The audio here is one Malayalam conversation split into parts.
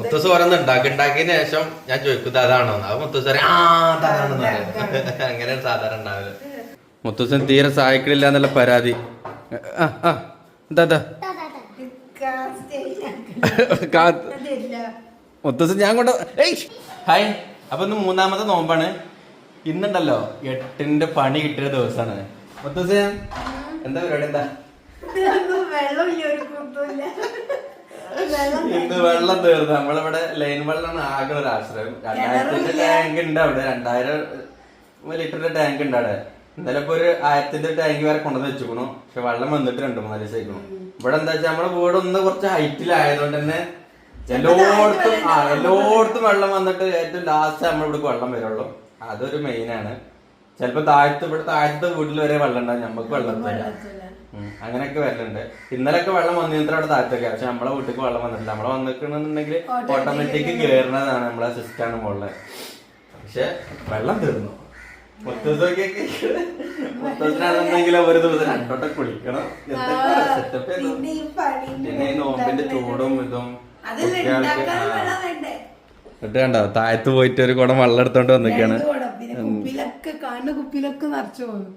മുത്തൂസ് ഓരോന്ന് ഉണ്ടാക്കി ഉണ്ടാക്കിയതിന് ശേഷം ഞാൻ ചോദിക്കും അതാണോ? അത് മുത്തൂസ് ആ അതാണെന്ന് അങ്ങനെ സാധാരണ ഉണ്ടാവില്ല മുത്തൂസൻ തീരെ സഹായിക്കണില്ല എന്നുള്ള പരാതി. ആ ആ എന്താ മുത്തൂസ് ഞാൻ കൊണ്ട് ഏയ്! ഹായ് അപ്പൊ ഇന്ന് മൂന്നാമത്തെ നോമ്പാണ്. ഇന്നുണ്ടല്ലോ എട്ടിന്റെ പണി കിട്ടിയ ദിവസാണ്. മുത്തൂസ് എന്താ പരിപാടി എന്താ? ഇന്ന് വെള്ളം തീർന്നു. നമ്മളിവിടെ ലൈൻ വെള്ളമാണ് ആകെ ഒരു ആശ്രയം. രണ്ടായിരത്തിന്റെ ടാങ്ക് ഉണ്ട് അവിടെ. രണ്ടായിരം ലിറ്ററിന്റെ ടാങ്ക് ഉണ്ട് അവിടെ. ഇന്നലെ ഇപ്പൊ ഒരു ആയിരത്തിന്റെ ടാങ്ക് വരെ കൊണ്ടുവന്ന് വെച്ചുക്കണു പക്ഷെ വെള്ളം വന്നിട്ട് രണ്ടു മൂന്നാൽ ദിവസം ആയിക്കണു. ഇവിടെ എന്താ വെച്ചാൽ നമ്മുടെ വീട് ഒന്ന് കുറച്ച് ഹൈറ്റിലായതുകൊണ്ട് തന്നെ എല്ലായിടത്തും ആ എല്ലായിടത്തും വെള്ളം വന്നിട്ട് ഏറ്റവും ലാസ്റ്റ് നമ്മൾ ഇവിടെ വെള്ളം വരുള്ളൂ. അതൊരു മെയിൻ ആണ്. ചിലപ്പോ താഴത്ത് ഇവിടെ താഴത്തെ വീട്ടിൽ വരെ വെള്ളം ഉണ്ടാവും. നമുക്ക് വെള്ളം ഉം. അങ്ങനെയൊക്കെ വരലുണ്ട്. ഇന്നലെയൊക്കെ വെള്ളം വന്നിട്ട് അവിടെ താഴത്തൊക്കെ പക്ഷെ നമ്മളെ വീട്ടിലേക്ക് വെള്ളം വന്നിട്ടില്ല. നമ്മളെ വന്നിട്ടുണ്ടെന്നുണ്ടെങ്കിൽ ഓട്ടോമാറ്റിക് കയറുന്നതാണ് നമ്മളെ സിസ്റ്റാണ് മുകളിൽ പക്ഷെ വെള്ളം തീർന്നു. മൊത്തത്തിലാണെന്നെങ്കിൽ ഒരു ദിവസം രണ്ടോട്ടം കുളിക്കണം. പിന്നെ ഈ നോമ്പിന്റെ ചൂടും ഇതും. എന്നിട്ട് കണ്ടോ താഴത്ത് പോയിട്ട് ഒരു കുടം വെള്ളം എടുത്തോണ്ട് വന്നിക്കാണ് കുപ്പിലൊക്കെ കാണുന്ന കുപ്പിലൊക്കെ നിറച്ചു അങ്ങനെ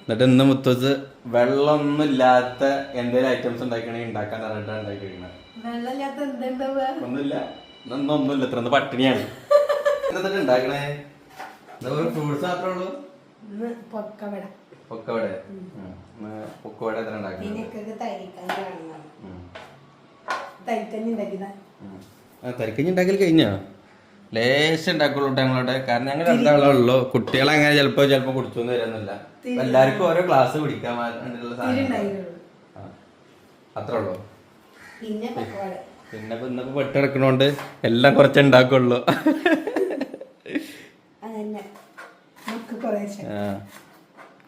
എന്നിട്ട് ഇന്ന് മുത്തൂസ് വെള്ളമൊന്നും ഇല്ലാത്ത എന്തെങ്കിലും ഐറ്റംസ് ഉണ്ടാക്കണേ ഉണ്ടാക്കാൻ പറഞ്ഞിട്ടാണ് ഉണ്ടാക്കിയിരിക്കുന്നത് ഒന്നുമില്ല. ഒന്നുമില്ല. ഇത്ര പട്ടിണിയാണ്. എന്നിട്ട് ഉണ്ടാക്കണേ? ഫ്രൂട്ട്സ് മാത്രമേ ഉള്ളൂ? പൊക്കവട. പൊക്കവടെ. പൊക്കവട എത്ര ഉണ്ടാക്കുന്നത് ഇതിനൊക്കെ തരിക്കാൻ കാണുന്നത് തരിക്കഞ്ഞി ഉണ്ടാക്കിയതാ. ആ തിരക്കഞ്ഞ് ഉണ്ടാക്കൽ കഴിഞ്ഞോ? ലേശം ഉണ്ടാക്കുള്ളൂ ഞങ്ങളുടെ കാരണം ഞങ്ങൾ രണ്ടാളുള്ളൂ. കുട്ടികളെ അങ്ങനെ ചിലപ്പോ ചിലപ്പോ കുടിച്ചൊന്നും വരുന്നില്ല. എല്ലാവർക്കും ഓരോ ക്ലാസ് പിടിക്കാൻ അത്രേ ഉള്ളൂ പിന്നെ ഇന്നിപ്പോ പെട്ടെടുക്കണോണ്ട് എല്ലാം കുറച്ച് ഉണ്ടാക്കുള്ളൂ. അതന്നെ. നമുക്ക് ആ.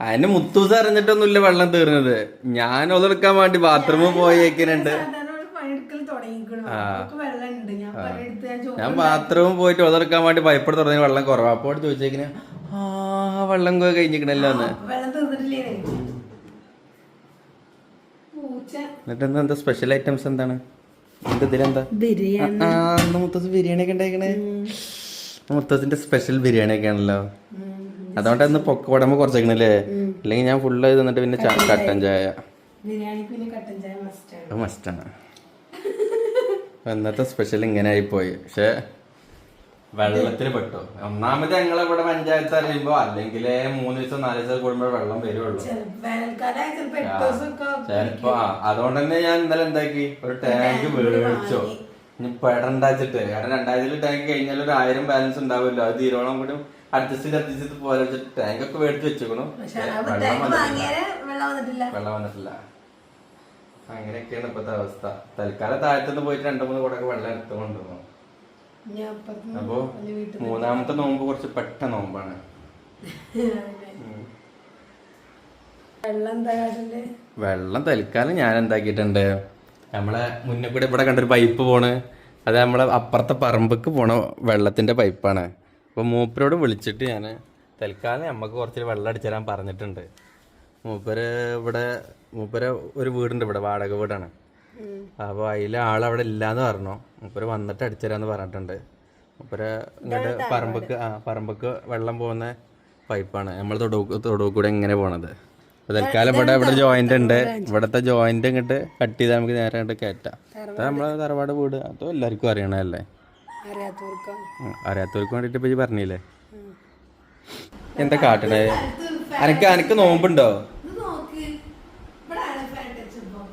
അതിന് മുത്തൂസ് അറിഞ്ഞിട്ടൊന്നുമില്ല വെള്ളം തീർന്നത്. ഞാൻ ഒതെടുക്കാൻ വേണ്ടി ബാത്റൂമിൽ പോയേക്കുന്നുണ്ട്. സാധാരണ ഞാൻ ബാത്റൂമിൽ പോയിട്ട് ഒതെടുക്കാൻ വേണ്ടി പൈപ്പ് തുടങ്ങി വെള്ളം കുറവാ. അപ്പോൾ ചോദിച്ചേക്കിന് ആ വെള്ളം കൊ- കഴിഞ്ഞിരിക്കണല്ലോ എന്ന്. വെള്ളം എന്നിട്ട് എന്താ എന്താ സ്പെഷ്യൽ ഐറ്റംസ് എന്താണ്? എന്താ ഇതിലെന്താ? ബിരിയാണി. ആ മുത്തസ് ബിരിയാണി ഒക്കെ ഉണ്ടാക്കണേ. മുത്തസിന്റെ സ്പെഷ്യൽ ബിരിയാണി ഒക്കെ ആണല്ലോ. അതുകൊണ്ട് അന്ന് പൊക്ക ഉടമ്പ് കുറച്ചേക്കണല്ലേ അല്ലെങ്കിൽ ഞാൻ ഫുള്ള് തന്നിട്ട് പിന്നെ കട്ടൻ ചായ. ബിരിയാണിക്ക് പിന്നെ കട്ടൻ ചായ മസ്റ്റാണ് ഇന്നത്തെ സ്പെഷ്യൽ ഇങ്ങനെ ആയി പോയി പക്ഷെ വെള്ളത്തിൽ പെട്ടു. ഒന്നാമത് ഞങ്ങളിവിടെ പഞ്ചായത്ത് അറിയുമ്പോ അല്ലെങ്കിൽ മൂന്ന് ദിവസം നാല് ദിവസം കൂടുമ്പോ വെള്ളം വരുള്ളൂ. ചെലപ്പോ അതുകൊണ്ട് തന്നെ ഞാൻ ഇന്നലെ എന്താക്കി? ഒരു ടാങ്ക് വേടിച്ചോ ഇനി പെടണ്ടാച്ചിട്ട്. കാരണം രണ്ടായിരത്തിൽ ടാങ്ക് കഴിഞ്ഞാൽ ഒരു ആയിരം ബാലൻസ് ഉണ്ടാവുമല്ലോ. അത് തീരോളം കൂടി അഡ്ജസ്റ്റ് ചെയ്ത് അഡ്ജസ്റ്റ് ചെയ്ത് പോലെ ടാങ്ക് ഒക്കെ മേടിച്ച് വെച്ചേക്കണു. വെള്ളം വന്നിട്ടില്ല വാങ്ങിയാൽ വെള്ളം വന്നിട്ടില്ല വെള്ളം വന്നിട്ടില്ല അങ്ങനെയൊക്കെയാണ് ഇപ്പത്തെ അവസ്ഥ. തൽക്കാലം താഴത്തുനിന്ന് പോയിട്ട് രണ്ടു മൂന്ന് കൂടെ വെള്ളം എടുത്തു കൊണ്ടുവന്നു അപ്പോ മൂന്നാമത്തെ നോമ്പ് കുറച്ച് പെട്ട നോമ്പാണ്. വെള്ളം വെള്ളം തൽക്കാലം ഞാൻ എന്താക്കിയിട്ടുണ്ട്. നമ്മളെ മുന്നേ കൂടെ ഇവിടെ കണ്ടൊരു പൈപ്പ് പോണ്. അത് നമ്മളെ അപ്പുറത്തെ പറമ്പക്ക് പോണ വെള്ളത്തിന്റെ പൈപ്പാണ്. അപ്പോൾ മൂപ്പരോട് വിളിച്ചിട്ട് ഞാൻ തൽക്കാലം നമുക്ക് കുറച്ച് വെള്ളം അടിച്ചു തരാൻ പറഞ്ഞിട്ടുണ്ട്. മൂപ്പര് ഇവിടെ മൂപ്പര് ഒരു വീടുണ്ട് ഇവിടെ വാടക വീടാണ്. അപ്പോൾ അതിൽ ആളവിടെ ഇല്ലാന്ന് പറഞ്ഞു. മൂപ്പര് വന്നിട്ട് അടിച്ചുതരാന്ന് പറഞ്ഞിട്ടുണ്ട്. മൂപ്പര് ഇങ്ങോട്ട് പറമ്പക്ക് ആ പറമ്പക്ക് വെള്ളം പോകുന്ന പൈപ്പാണ്. നമ്മൾ തൊടു തൊടു കൂടെ എങ്ങനെ പോണത്. അപ്പോൾ തൽക്കാലം ഇവിടെ ഇവിടെ ജോയിന്റ് ഉണ്ട്. ഇവിടത്തെ ജോയിന്റ് ഇങ്ങോട്ട് കട്ട് ചെയ്താൽ നമുക്ക് നേരെ അങ്ങോട്ട് കയറ്റാം അത് നമ്മളെ തറവാട് വീട്. അതോ എല്ലാവർക്കും അറിയണല്ലേ അറിയാത്തവർക്ക്? വേണ്ടിയിട്ട് ഇപ്പൊ പറഞ്ഞില്ലേ? എന്താ കാട്ടണേ? അനക്ക് അനക്ക് നോമ്പുണ്ടോ?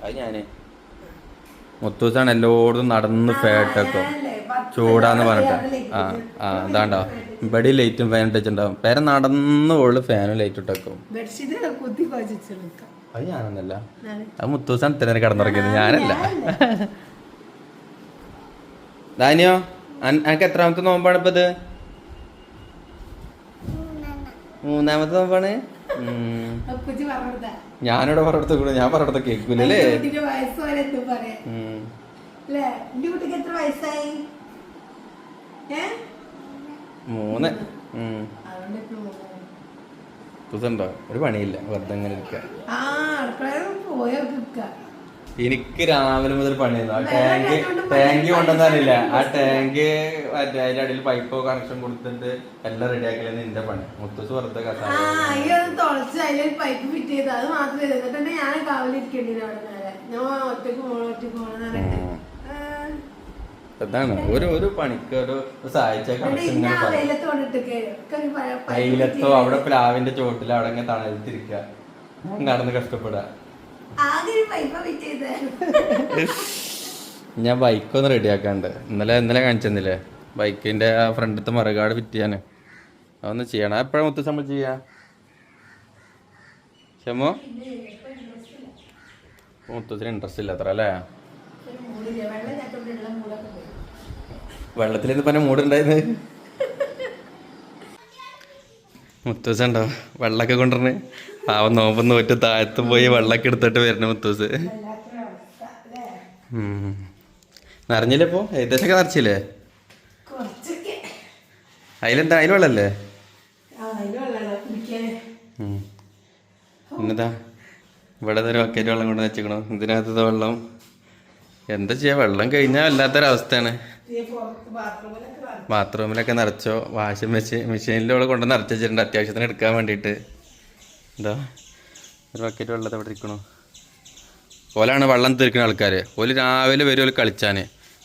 അത് ഞാൻ. മുത്തൂസാണ് എല്ലായിടത്തും നടന്ന് ഫാറ്റൊക്കെ ചൂടാന്ന് പറഞ്ഞിട്ട്. ആ ആ അതാണ്ടോ? ഇവിടെ ലൈറ്റും ഫാൻ ഇട്ടിട്ടുണ്ടാവും പേരെ നടന്ന് ഉള്ളു ഫാനും ലൈറ്റ് ഇട്ടേക്കും. അത് ഞാനൊന്നല്ല. അത് മുത്തൂസാണ് ഇത്ര കിടന്നുറങ്ങിയത്. ഞാനല്ല. ദാനിയോ അനക്ക് എത്രാമത്തെ നോമ്പാണ് ഇപ്പൊ ഇത് മൂന്നാമത്തെ നോമ്പാണ് ഞാനിവിടെ പറഞ്ഞെടുത്ത കൂടെ ഞാൻ പറഞ്ഞെടുത്ത കേൾക്കൂലേ മൂന്ന്. പുതുണ്ടോ ഒരു പണിയില്ല. വെറുതെ ഇരിക്കുക എനിക്ക് രാവിലെ മുതൽ പണിയായിരുന്നു ആ ടാങ്ക് ടാങ്ക് കൊണ്ടെന്നറിയില്ല ആ ടാങ്ക് മറ്റേ അതിന്റെ അടിയിൽ പൈപ്പ് കണക്ഷൻ കൊടുത്തിട്ട് എല്ലാം റെഡിയാക്കൽ നിന്റെ പണി. മുത്തൂസ് വെറുതെ ആ കസാര അയ്യത് തുളച്ച് അതിലൊരു പൈപ്പ് ഫിറ്റ് ചെയ്ത് അത് മാത്രമേ എന്നിട്ട് തന്നെ ഞാൻ കാവലിരിക്കേണ്ടി അവിടെ നേരെ. ഞാൻ ഒറ്റയ്ക്ക് പോകണം ഒറ്റയ്ക്ക് പോകണം പറഞ്ഞിട്ട്. അതാണ്. ഒരു ഒരു പണിക്ക് ഒരു സഹായിച്ച അവിടെ പ്ലാവിന്റെ ചോട്ടിൽ അവിടെ ഇങ്ങനെ തണലത്തിരിക്കുക ഞാൻ നടന്ന് കഷ്ടപ്പെടാ. ഞാൻ ബൈക്കൊന്ന് റെഡിയാക്കാണ്ട് ഇന്നലെ ഇന്നലെ കാണിച്ചെന്നില്ലേ? ബൈക്കിന്റെ ആ ഫ്രണ്ടത്തെ മറുകാട് ചെയ്യാന്. അതൊന്ന് ചെയ്യണം. എപ്പോഴും മൊത്തം നമ്മൾ ചെയ്യാ? ക്ഷമോ മുത്തത്തിന് ഇൻട്രസ്റ്റ് ഇല്ല അത്ര അല്ലേ? വെള്ളത്തിൽ പറഞ്ഞ മൂടുണ്ടായിരുന്നു മുത്തൂസ് ഉണ്ടോ? വെള്ളമൊക്കെ കൊണ്ടുവരണേ പാവം നോമ്പ് നോറ്റ് താഴത്ത് പോയി വെള്ളമൊക്കെ എടുത്തിട്ട് വരണ മുത്തൂസ്. നിറഞ്ഞില്ലേ ഇപ്പോ? ഏകദേശമൊക്കെ നിറച്ചില്ലേ? അതിലെന്താ? അതിൽ വെള്ളല്ലേ. എന്നതാ ഇവിടെ ഒരു ബക്കറ്റ് വെള്ളം കൊണ്ട് വെച്ചിക്കണോ. ഇതിനകത്തത് വെള്ളം. എന്താ ചെയ്യാ? വെള്ളം കഴിഞ്ഞാൽ വല്ലാത്തൊരവസ്ഥയാണ്. ബാത്റൂമിലൊക്കെ നിറച്ചോ? വാഷിംഗ് മെഷീൻ മെഷീനിലൂടെ കൊണ്ട് നിറച്ച് വെച്ചിട്ടുണ്ട്. അത്യാവശ്യത്തിന് എടുക്കാൻ വേണ്ടിയിട്ട്. എന്താ? ഒരു ബക്കറ്റ് വെള്ളത്തെ ഇവിടെ ഇരിക്കണു. ഓലാണ് വെള്ളം തീർക്കുന്ന ആൾക്കാർ ഓൽ രാവിലെ വരും ഓൽ കളിച്ചാൻ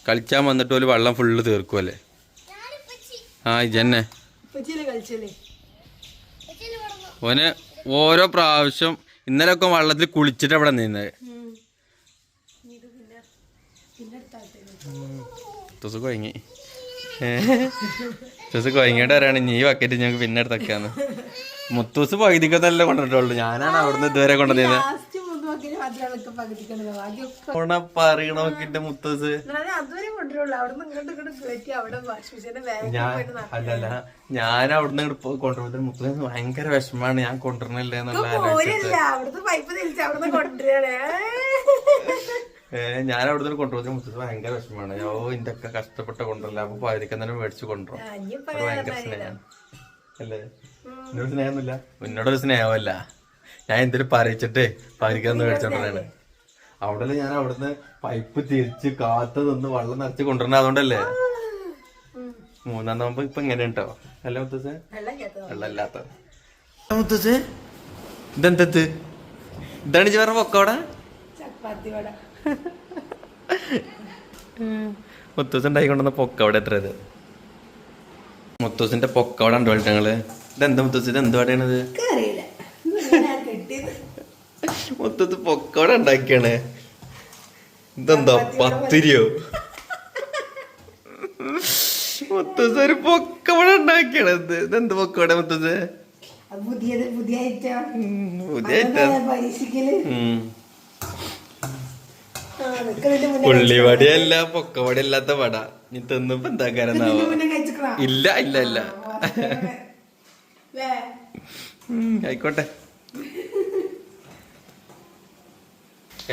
കളിച്ചാൽ വന്നിട്ട് ഓൽ വെള്ളം ഫുള്ള് തീർക്കുമല്ലേ ആ ഇജന്നെ ഓന് ഓരോ പ്രാവശ്യം ഇന്നലെ ഒക്കെ വള്ളത്തിൽ കുളിച്ചിട്ട് അവിടെ നിന്നത് തുസ് കൊയങ്ങി. തുസ് കൊയങ്ങിയിട്ട് വരാണ്. നീ വക്കറ്റ് ഞങ്ങൾക്ക് പിന്നെ എടുത്തൊക്കെയാന്ന് മുത്തൂസ് പകുതിക്കത്തല്ല കൊണ്ടിട്ടുള്ളൂ ഞാനാണ് അവിടുന്ന് ഇതുവരെ കൊണ്ടുവന്നത് പറയണോക്കിന്റെ മുത്തൂസ്. അവിടുന്ന് ഇങ്ങോട്ട് ഇങ്ങോട്ട് കയറ്റി അവിടെ മെഷീന്റെ അല്ലല്ല ഞാൻ അവിടുന്ന് ഇങ്ങോട്ട് കൊണ്ടുപോയിട്ട് മുത്തൂസ് ഭയങ്കര വിഷമാണ് ഞാൻ കൊണ്ടുവരണില്ല എന്നുള്ള അവിടുത്തെ പൈപ്പ് തിരിച്ച് അവിടുന്ന് കൊണ്ടുവരണേ ഞാൻ അവിടുന്ന് കൊണ്ടുപോകുന്ന മുത്തൂസ് ഭയങ്കര വിഷമാണ് ഓ ഇന്റെ ഒക്കെ കഷ്ടപ്പെട്ട കൊണ്ടല്ല അപ്പൊ പകുതിക്ക് തന്നെ മേടിച്ചു കൊണ്ടുപോകും ഇനിയിപ്പോ ഭയങ്കര സ്നേഹം. അല്ലേ? എന്നോട് സ്നേഹമൊന്നുമില്ല. എന്നോടൊരു സ്നേഹമല്ല ഞാൻ എന്തൊരു പറയിച്ചിട്ട് പകുതിക്കൊന്ന് മേടിച്ചോണ്ടാണ് അവിടെ ഞാൻ അവിടുന്ന് പൈപ്പ് തിരിച്ച് കാത്തു നിന്ന് വെള്ളം നിറച്ച് കൊണ്ടുവരണ അതുകൊണ്ടല്ലേ? മൂന്നാം നോമ്പ് ഇപ്പൊ ഇങ്ങനെ ഉണ്ടോ അല്ല മുത്തച്ഛൻ. വെള്ളമില്ലാത്ത മുത്തൂസേ ഇതെന്തത്? ഇതാണ് ഇജ്ജ് പറഞ്ഞ പൊക്കോട ചപ്പാത്തി വട മുത്തൂസ് ഉണ്ടാക്കി കൊണ്ടുവന്ന പൊക്കവിടെ എത്ര ഇത്? മുത്തൂസിന്റെ പൊക്കവിടെ ഉണ്ടോ ഞങ്ങൾ? ഇതെന്താ മുത്തൂസ് ഇത് എന്ത് വടയാണിത് മൊത്തത്ത് പൊക്കോട ഉണ്ടാക്കിയാണ്. ഇതെന്താ പത്തിരിയോ? മൊത്തത്തിൽ ഒരു പൊക്കവട ഉണ്ടാക്കിയാണ്. ഇത് ഇതെന്ത് പൊക്കോട മൊത്തത്തിൽ? പുതിയത് പുതിയ ഐറ്റം പുതിയ item. പരീക്ഷിക്കൽ. ഉം. ആ നിക്കതിന്റെ മുന്നേ ഉള്ളിവടയല്ല പൊക്കവട അല്ലാത്ത വട. നീ തന്നപ്പോ എന്താ ഇതിന്റെ ഇല്ല ഇല്ല ഇല്ല. അല്ലേ ആയിക്കോട്ടെ.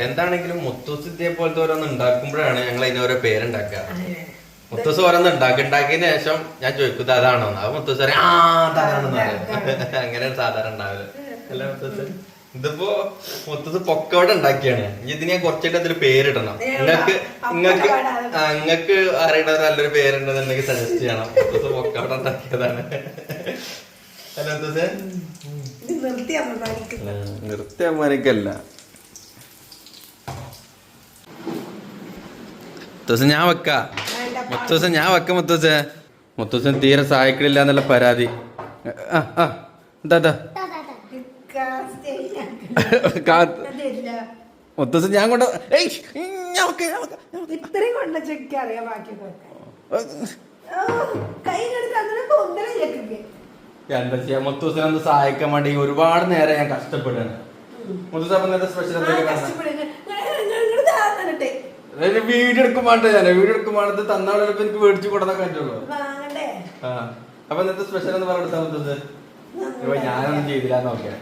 എന്താണെങ്കിലും മുത്തൂസിദ്ധിയെ പോലത്തെ ഓരോന്ന് ഉണ്ടാക്കുമ്പോഴാണ് ഞങ്ങൾ അതിന് ഓരോ പേരുണ്ടാക്കുക. മുത്തൂസ് ഓരോന്ന് ഉണ്ടാക്കി ഉണ്ടാക്കിയതിന് ശേഷം ഞാൻ ചോദിക്കും അതാണോന്ന് അതാണോ? അത് മുത്തൂസ് ആ അതാണെന്ന് പറയും. അങ്ങനെ സാധാരണ ഉണ്ടാവില്ല അല്ല മുത്തൂസ്? ഇതിപ്പോ മുത്തൂസ് പൊക്കവട ഉണ്ടാക്കിയാണ്. ഇനി ഇതിന് ഞാൻ കുറച്ചായിട്ട് അതിൽ പേരിടണം. നിങ്ങൾക്ക് നിങ്ങൾക്ക് നിങ്ങൾക്ക് അറിയണ നല്ലൊരു പേരുണ്ടെന്നുണ്ടെങ്കിൽ സജസ്റ്റ് ചെയ്യണം. മുത്തൂസ് പൊക്കവട ഉണ്ടാക്കിയതാണ്. അല്ല നിർത്തി അമ്മമാരിക്ക്. നൃത്യമാനിക്കല്ല മുത്തൂസ് ഞാൻ വെക്ക. വേണ്ട മുത്തൂസ് ഞാൻ വെക്ക മുത്തൂസ്. മുത്തൂസൻ തീരെ സഹായിക്കണില്ല എന്നുള്ള പരാതി. ആ എന്താ ഞാൻ കൊണ്ട് ഇത്രയും കൊണ്ട ചെക്ക് അറിയാം ബാക്കിയൊക്കെ എന്താ ചെയ്യാ? മുത്തൂസിനെ ഒന്ന് സഹായിക്കാൻ വേണ്ടി ഒരുപാട് നേരം ഞാൻ കഷ്ടപ്പെടുകയാണ്. മുത്തൂസ് അപ്പൊ സ്പെഷ്യൽ എന്തൊക്കെ വീഡിയോ എടുക്കും വേണ്ട? ഞാൻ വീഡിയോ എടുക്കും വേണ്ടത് തന്നാളെ എനിക്ക് മേടിച്ചു കൊടുക്കാൻ പറ്റുള്ളൂ. അപ്പൊ ഇന്നത്തെ സ്പെഷ്യൽ എന്ന് പറഞ്ഞെടുത്താ ഇപ്പൊ ഞാനൊന്നും ചെയ്തില്ല നോക്കിയാ.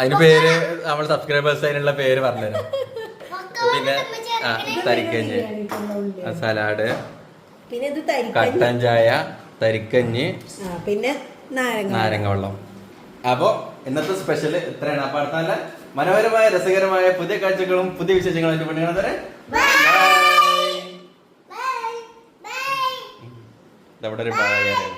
അതിന് പേര് നമ്മൾ സബ്സ്ക്രൈബേഴ്സ് അതിനുള്ള പേര് പറഞ്ഞുതരാം. പിന്നെ തരിക്കഞ്ഞ്. സലാഡ്. പിന്നെ കട്ടൻ ചായ തരിക്കഞ്ഞ്. പിന്നെ നാരങ്ങ വെള്ളം. അപ്പോ ഇന്നത്തെ സ്പെഷ്യൽ ഇത്രയാണ് അപ്പൊ അടുത്ത നല്ല മനോഹരമായ രസകരമായ പുതിയ കാഴ്ചകളും പുതിയ വിശേഷങ്ങളും. Bye. ഇതവിടെ ഒരു ബായ